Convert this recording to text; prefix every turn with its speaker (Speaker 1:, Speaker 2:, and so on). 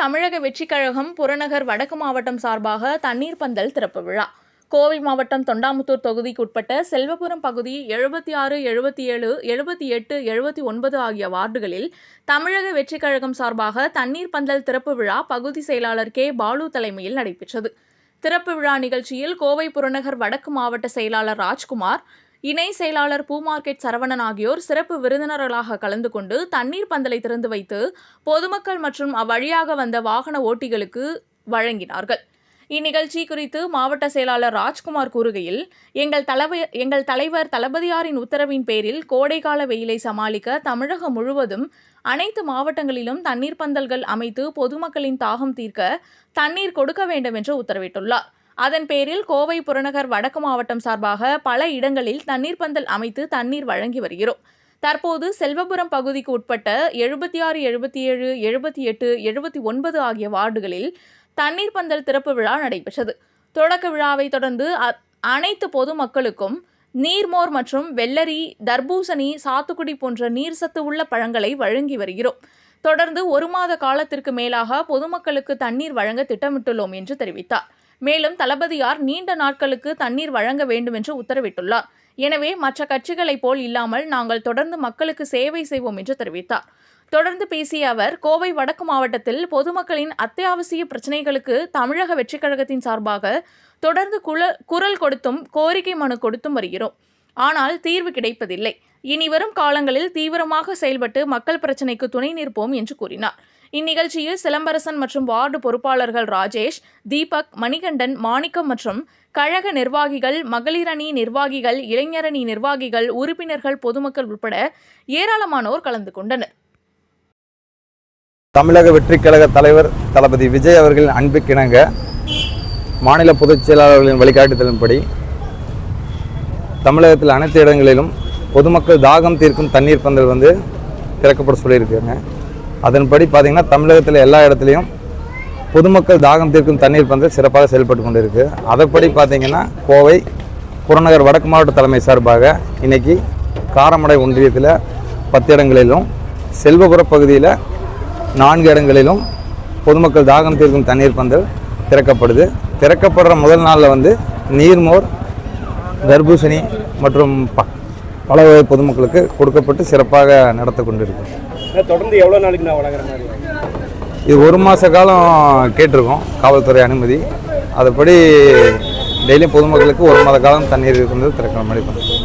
Speaker 1: தமிழக வெற்றிக் கழகம் புறநகர் வடக்கு மாவட்டம் சார்பாக தண்ணீர் பந்தல் திறப்பு விழா. கோவை மாவட்டம் தொண்டாமுத்தூர் தொகுதிக்குட்பட்ட செல்வபுரம் பகுதி எழுபத்தி ஆறு எழுபத்தி ஏழு எழுபத்தி எட்டு எழுபத்தி ஒன்பது ஆகிய வார்டுகளில் தமிழக வெற்றிக் கழகம் சார்பாக தண்ணீர் பந்தல் திறப்பு விழா பகுதி செயலாளர் கே. பாலு தலைமையில் நடைபெற்றது. திறப்பு விழா நிகழ்ச்சியில் கோவை புறநகர் வடக்கு மாவட்ட செயலாளர் ராஜ்குமார் இணை செயலாளர் பூ மார்க்கெட் சரவணன் ஆகியோர் சிறப்பு விருந்தினர்களாக கலந்து கொண்டு தண்ணீர் பந்தலை திறந்து வைத்து பொதுமக்கள் மற்றும் அவ்வழியாக வந்த வாகன ஓட்டிகளுக்கு வழங்கினார்கள். இந்நிகழ்ச்சி குறித்து மாவட்ட செயலாளர் ராஜ்குமார் கூறுகையில் எங்கள் தலைவர் எங்கள் தலைவர் தளபதியாரின் உத்தரவின் பேரில் கோடைகால வெயிலை சமாளிக்க தமிழகம் முழுவதும் அனைத்து மாவட்டங்களிலும் தண்ணீர் பந்தல்கள் அமைத்து பொதுமக்களின் தாகம் தீர்க்க தண்ணீர் கொடுக்க வேண்டும் என்று உத்தரவிட்டுள்ளார். அதன் பேரில் கோவை புறநகர் வடக்கு மாவட்டம் சார்பாக பல இடங்களில் தண்ணீர் பந்தல் அமைத்து தண்ணீர் வழங்கி வருகிறோம். தற்போது செல்வபுரம் பகுதிக்கு உட்பட்ட எழுபத்தி ஆறு எழுபத்தி ஏழு எழுபத்தி எட்டு எழுபத்தி ஒன்பது ஆகிய வார்டுகளில் தண்ணீர் பந்தல் திறப்பு விழா நடைபெற்றது. தொடக்க விழாவை தொடர்ந்து அ- அனைத்து பொதுமக்களுக்கும் நீர்மோர் மற்றும் வெள்ளரி தர்பூசணி சாத்துக்குடி போன்ற நீர் சத்து உள்ள பழங்களை வழங்கி வருகிறோம். தொடர்ந்து ஒரு மாத காலத்திற்கு மேலாக பொதுமக்களுக்கு தண்ணீர் வழங்க திட்டமிட்டுள்ளோம் என்று தெரிவித்தார். மேலும் தளபதியார் நீண்ட நாட்களுக்கு தண்ணீர் வழங்க வேண்டும் என்று உத்தரவிட்டுள்ளார். எனவே மற்ற கட்சிகளைப் போல் இல்லாமல் நாங்கள் தொடர்ந்து மக்களுக்கு சேவை செய்வோம் என்று தெரிவித்தார். தொடர்ந்து பேசிய அவர் கோவை வடக்கு மாவட்டத்தில் பொதுமக்களின் அத்தியாவசிய பிரச்சினைகளுக்கு தமிழக வெற்றிக் கழகத்தின் சார்பாக தொடர்ந்து குல குரல் கொடுத்தும் கோரிக்கை மனு கொடுத்தும் வருகிறோம். ஆனால் தீர்வு கிடைப்பதில்லை. இனி வரும் காலங்களில் தீவிரமாக செயல்பட்டு மக்கள் பிரச்சினைக்கு துணை நிற்போம் என்று கூறினார். இந்நிகழ்ச்சியில் சிலம்பரசன் மற்றும் வார்டு பொறுப்பாளர்கள் ராஜேஷ் தீபக் மணிகண்டன் மாணிக்கம் மற்றும் கழக நிர்வாகிகள் மகளிரணி நிர்வாகிகள் இளைஞரணி நிர்வாகிகள் உறுப்பினர்கள் பொதுமக்கள் உட்பட ஏராளமானோர் கலந்து கொண்டனர்.
Speaker 2: தமிழக வெற்றிக் கழக தலைவர் தளபதி விஜய் அவர்களின் அன்புக்கிணங்க மாநில பொதுச் செயலாளர்களின் வழிகாட்டுதலின்படி தமிழகத்தில் அனைத்து இடங்களிலும் பொதுமக்கள் தாகம் தீர்க்கும் தண்ணீர் பந்தல் வந்து திறக்கப்பட சொல்லியிருக்காங்க. அதன்படி பார்த்திங்கன்னா தமிழகத்தில் எல்லா இடத்துலையும் பொதுமக்கள் தாகம் தீர்க்கும் தண்ணீர் பந்தல் சிறப்பாக செயல்பட்டு கொண்டிருக்கு. அதன்படி பார்த்திங்கன்னா கோவை புறநகர் வடக்கு மாவட்ட தலைமை சார்பாக இன்னைக்கு காரமடை ஒன்றியத்தில் பத்து இடங்களிலும் செல்வபுர பகுதியில் நான்கு இடங்களிலும் பொதுமக்கள் தாகம் தீர்க்கும் தண்ணீர் பந்தல் திறக்கப்படுது. திறக்கப்படுற முதல் நாளில் வந்து நீர்மோர் தர்பூசணி மற்றும் ப பல பொதுமக்களுக்கு கொடுக்கப்பட்டு சிறப்பாக நடத்த கொண்டிருக்கு.
Speaker 3: தொடர்ந்து எவ்வளோ நாளைக்கு நான் வழங்குற மாதிரி?
Speaker 2: இது ஒரு மாத காலம் கேட்டிருக்கோம் காவல்துறை அனுமதி. அதுபடி டெய்லியும் பொதுமக்களுக்கு ஒரு மாத காலம் தண்ணீர் இருக்கிறது திறக்கிற மாதிரி பண்ணுறோம்